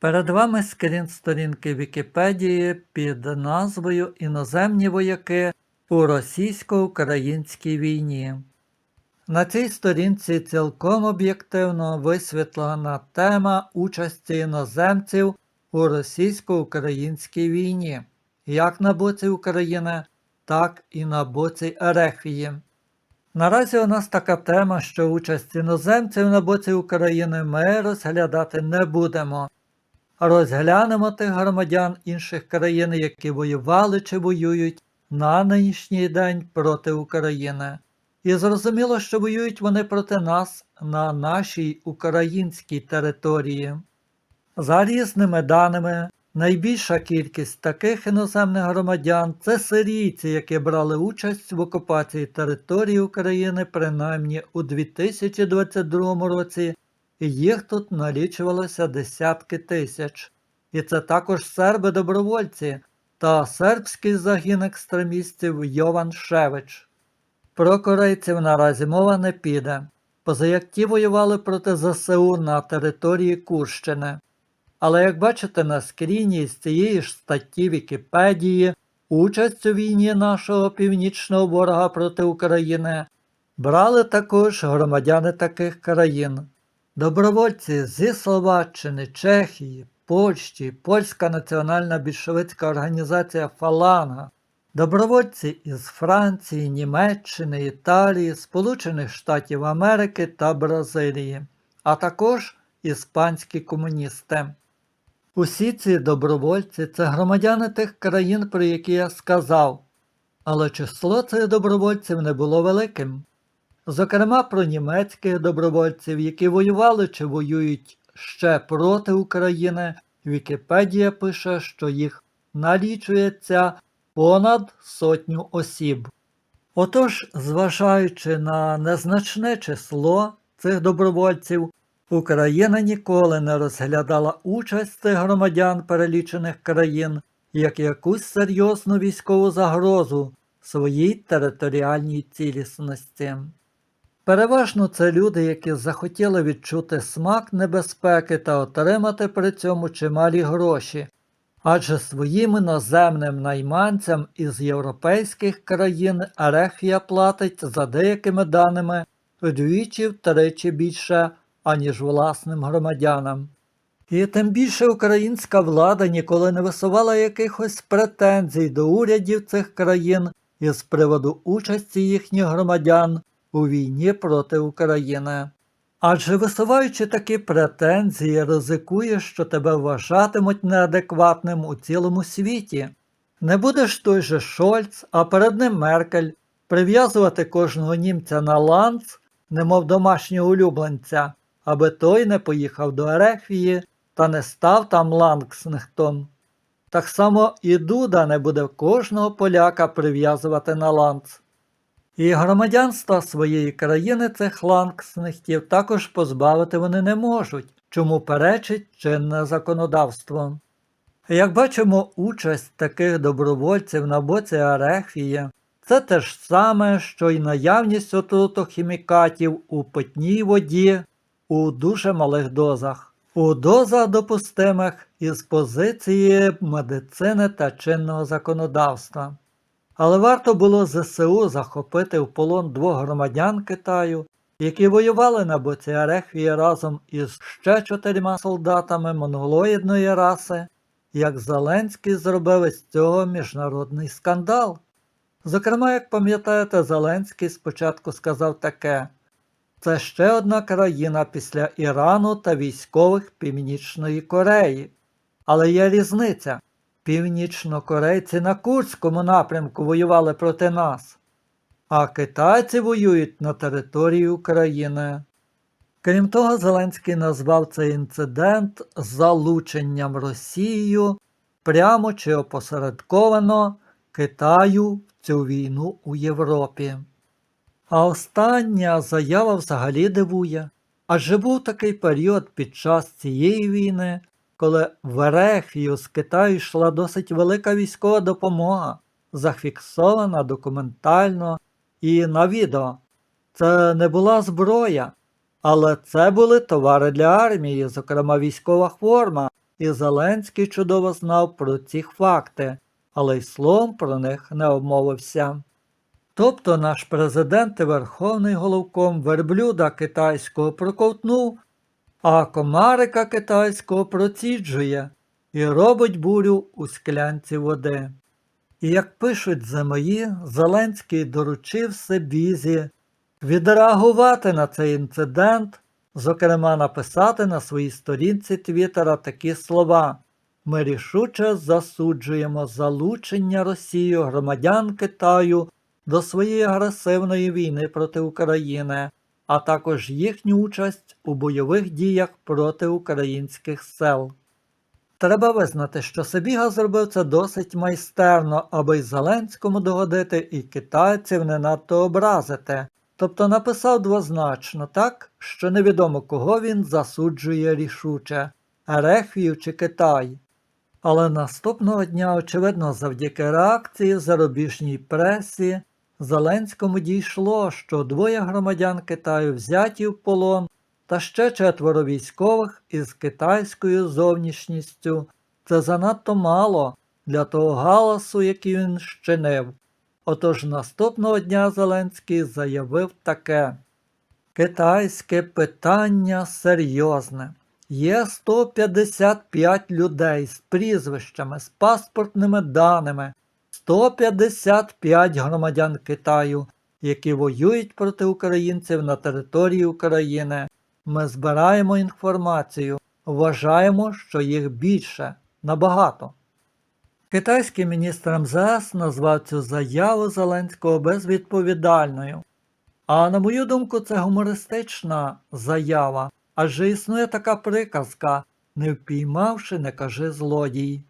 Перед вами скрін сторінки Вікіпедії під назвою Іноземні вояки у російсько-українській війні. На цій сторінці цілком об'єктивно висвітлена тема участі іноземців у російсько-українській війні, як на боці України, так і на боці Ерефії. Наразі у нас така тема, що участь іноземців на боці України ми розглядати не будемо. Розглянемо тих громадян інших країн, які воювали чи воюють на нинішній день проти України. І зрозуміло, що воюють вони проти нас на нашій українській території. За різними даними, найбільша кількість таких іноземних громадян це сирійці, які брали участь в окупації території України принаймні у 2022 році, їх тут налічувалося десятки тисяч. І це також серби-добровольці та сербський загін екстремістів Йован Шевич. Про корейців наразі мова не піде, позаяк ті воювали проти ЗСУ на території Курщини. Але як бачите на скріні з цієї ж статті Вікіпедії, участь у війні нашого північного ворога проти України брали також громадяни таких країн. Добровольці зі Словаччини, Чехії, Польщі, Польська національна більшовицька організація Фаланга, добровольці із Франції, Німеччини, Італії, Сполучених Штатів Америки та Бразилії, а також іспанські комуністи. Усі ці добровольці це громадяни тих країн, про які я сказав, але число цих добровольців не було великим. Зокрема, про німецьких добровольців, які воювали чи воюють ще проти України, Вікіпедія пише, що їх налічується понад сотню осіб. Отож, зважаючи на незначне число цих добровольців, Україна ніколи не розглядала участь цих громадян перелічених країн як якусь серйозну військову загрозу своїй територіальній цілісності. Переважно це люди, які захотіли відчути смак небезпеки та отримати при цьому чималі гроші, адже своїм іноземним найманцям із європейських країн Ерефія платить за деякими даними вдвічі-втричі більше, аніж власним громадянам. І тим більше українська влада ніколи не висувала якихось претензій до урядів цих країн із приводу участі їхніх громадян у війні проти України. Адже висуваючи такі претензії, ризикуєш, що тебе вважатимуть неадекватним у цілому світі. Не будеш той же Шольц, а перед ним Меркель, прив'язувати кожного німця на ланц, немов домашнього улюбленця, аби той не поїхав до Ерефії та не став там ланкснехтом. Так само і Дуда не буде кожного поляка прив'язувати на ланц. І громадянства своєї країни цих ланкснехтів також позбавити вони не можуть, чому перечить чинне законодавство. Як бачимо, участь таких добровольців на боці Арефії це те ж саме, що й наявність отрутохімікатів у питній воді у дуже малих дозах, у дозах допустимих із позиції медицини та чинного законодавства. Але варто було ЗСУ захопити в полон двох громадян Китаю, які воювали на боці Арехвії разом із ще чотирма солдатами монголоїдної раси, як Зеленський зробив із цього міжнародний скандал. Зокрема, як пам'ятаєте, Зеленський спочатку сказав таке: це ще одна країна після Ірану та військових Північної Кореї. Але є різниця. Північнокорейці на Курському напрямку воювали проти нас, а китайці воюють на території України. Крім того, Зеленський назвав цей інцидент залученням Росією прямо чи опосередковано Китаю в цю війну у Європі. А остання заява взагалі дивує, адже був такий період під час цієї війни, коли в Ерефію з Китаю йшла досить велика військова допомога, зафіксована документально і на відео. Це не була зброя, але це були товари для армії, зокрема військова форма, і Зеленський чудово знав про ці факти, але й словом про них не обмовився. Тобто наш президент і верховний головком верблюда китайського проковтнув, а комарика китайського проціджує і робить бурю у склянці води. І як пишуть замої, Зеленський доручив Себізі відреагувати на цей інцидент, зокрема написати на своїй сторінці Твіттера такі слова. Ми рішуче засуджуємо залучення Росією громадян Китаю до своєї агресивної війни проти України, а також їхню участь у бойових діях проти українських сел. Треба визнати, що Себіга зробив це досить майстерно, аби й Зеленському догодити і китайців не надто образити. Тобто написав двозначно так, що невідомо кого він засуджує рішуче Ерехвію чи Китай. Але наступного дня, очевидно, завдяки реакції зарубіжній пресі, Зеленському дійшло, що двоє громадян Китаю взяті в полон та ще четверо військових із китайською зовнішністю це занадто мало для того галасу, який він щинив. Отож наступного дня Зеленський заявив таке: Китайське питання серйозне. Є 155 людей з прізвищами, з паспортними даними, 155 громадян Китаю, які воюють проти українців на території України. Ми збираємо інформацію, вважаємо, що їх більше, набагато. Китайський міністр МЗС назвав цю заяву Зеленського безвідповідальною. А на мою думку, це гумористична заява, адже існує така приказка не впіймавши, не кажи злодій.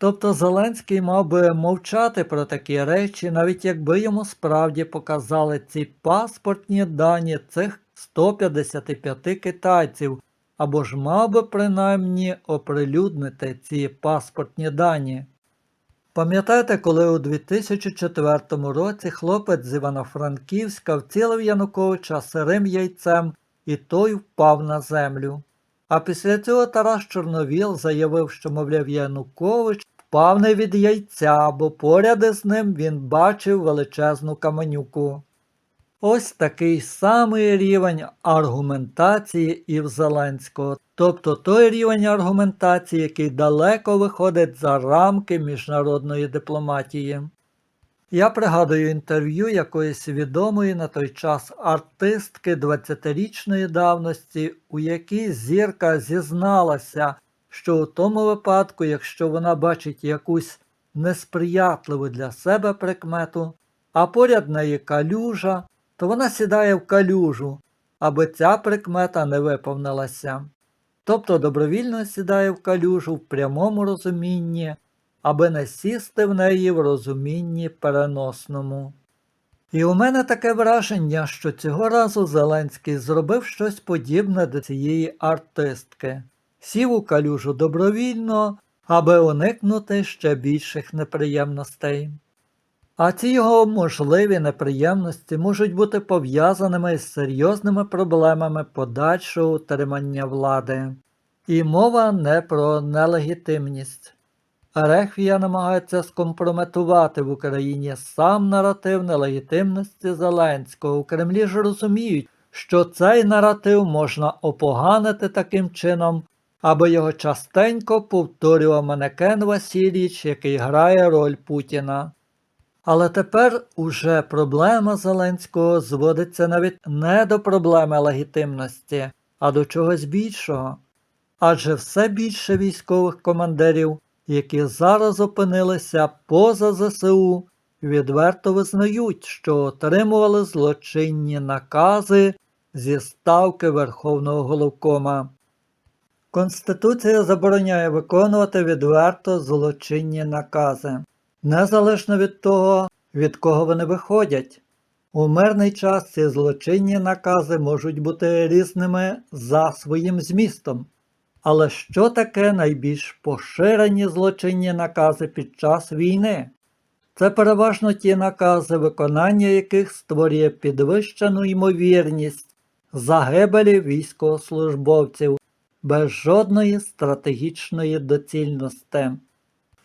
Тобто Зеленський мав би мовчати про такі речі, навіть якби йому справді показали ці паспортні дані цих 155 китайців, або ж мав би принаймні оприлюднити ці паспортні дані. Пам'ятаєте, коли у 2004 році хлопець з Івано-Франківська вцілив Януковича сирим яйцем і той впав на землю. А після цього Тарас Чорновіл заявив, що, мовляв, Янукович впав не від яйця, бо поряд із ним він бачив величезну каменюку. Ось такий самий рівень аргументації і в Зеленського, тобто той рівень аргументації, який далеко виходить за рамки міжнародної дипломатії. Я пригадую інтерв'ю якоїсь відомої на той час артистки 20-річної давності, у якій зірка зізналася, що у тому випадку, якщо вона бачить якусь несприятливу для себе прикмету, а поряд неї калюжа, то вона сідає в калюжу, аби ця прикмета не виповнилася. Тобто добровільно сідає в калюжу в прямому розумінні, аби не сісти в неї в розумінні переносному. І у мене таке враження, що цього разу Зеленський зробив щось подібне до цієї артистки, сів у калюжу добровільно, аби уникнути ще більших неприємностей. А ці його можливі неприємності можуть бути пов'язаними з серйозними проблемами подальшого утримання влади. І мова не про нелегітимність. Рехвія намагається скомпрометувати в Україні сам наратив нелегітимності Зеленського. У Кремлі ж розуміють, що цей наратив можна опоганити таким чином, аби його частенько повторював манекен Васильіч, який грає роль Путіна. Але тепер уже проблема Зеленського зводиться навіть не до проблеми легітимності, а до чогось більшого. Адже все більше військових командирів, які зараз опинилися поза ЗСУ, відверто визнають, що отримували злочинні накази зі ставки Верховного головкома. Конституція забороняє виконувати відверто злочинні накази незалежно від того, від кого вони виходять. У мирний час ці злочинні накази можуть бути різними за своїм змістом. Але що таке найбільш поширені злочинні накази під час війни? Це переважно ті накази, виконання яких створює підвищену ймовірність загибелі військовослужбовців, без жодної стратегічної доцільності.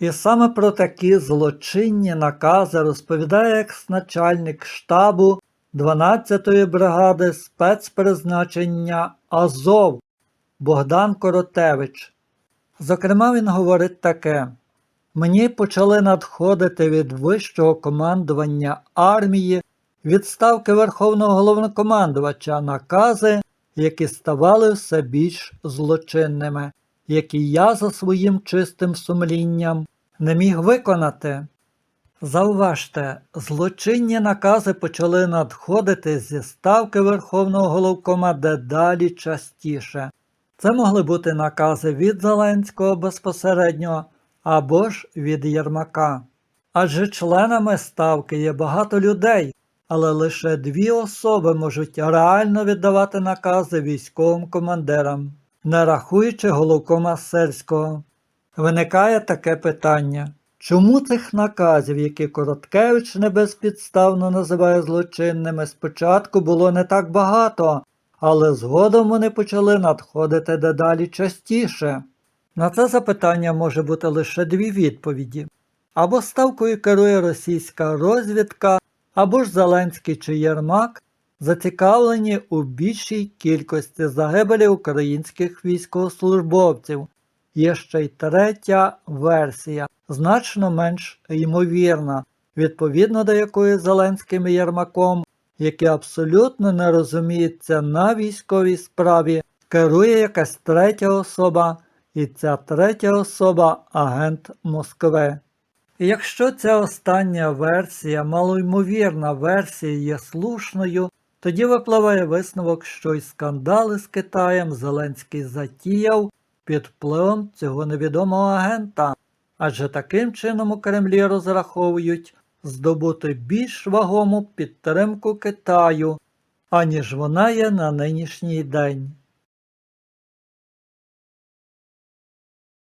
І саме про такі злочинні накази розповідає екс-начальник штабу 12-ї бригади спецпризначення Азов Богдан Коротевич. Зокрема, він говорить таке: мені почали надходити від вищого командування армії відставки Верховного головнокомандувача накази, які ставали все більш злочинними, які я за своїм чистим сумлінням не міг виконати. Зауважте, злочинні накази почали надходити зі ставки Верховного головкома дедалі частіше. Це могли бути накази від Зеленського безпосередньо або ж від Єрмака. Адже членами ставки є багато людей, але лише дві особи можуть реально віддавати накази військовим командирам, не рахуючи головкома Сельського. Виникає таке питання. Чому цих наказів, які Короткевич не безпідставно називає злочинними, спочатку було не так багато, але згодом вони почали надходити дедалі частіше? На це запитання може бути лише дві відповіді. Або ставкою керує російська розвідка, або ж Зеленський чи Єрмак зацікавлені у більшій кількості загибелі українських військовослужбовців. Є ще й третя версія, значно менш ймовірна, відповідно до якої Зеленським і Єрмаком, які абсолютно не розуміються на військовій справі, керує якась третя особа, і ця третя особа агент Москви. Якщо ця остання версія, малоймовірна версія є слушною, тоді випливає висновок, що й скандали з Китаєм Зеленський затіяв під впливом цього невідомого агента, адже таким чином у Кремлі розраховують здобути більш вагому підтримку Китаю, аніж вона є на нинішній день.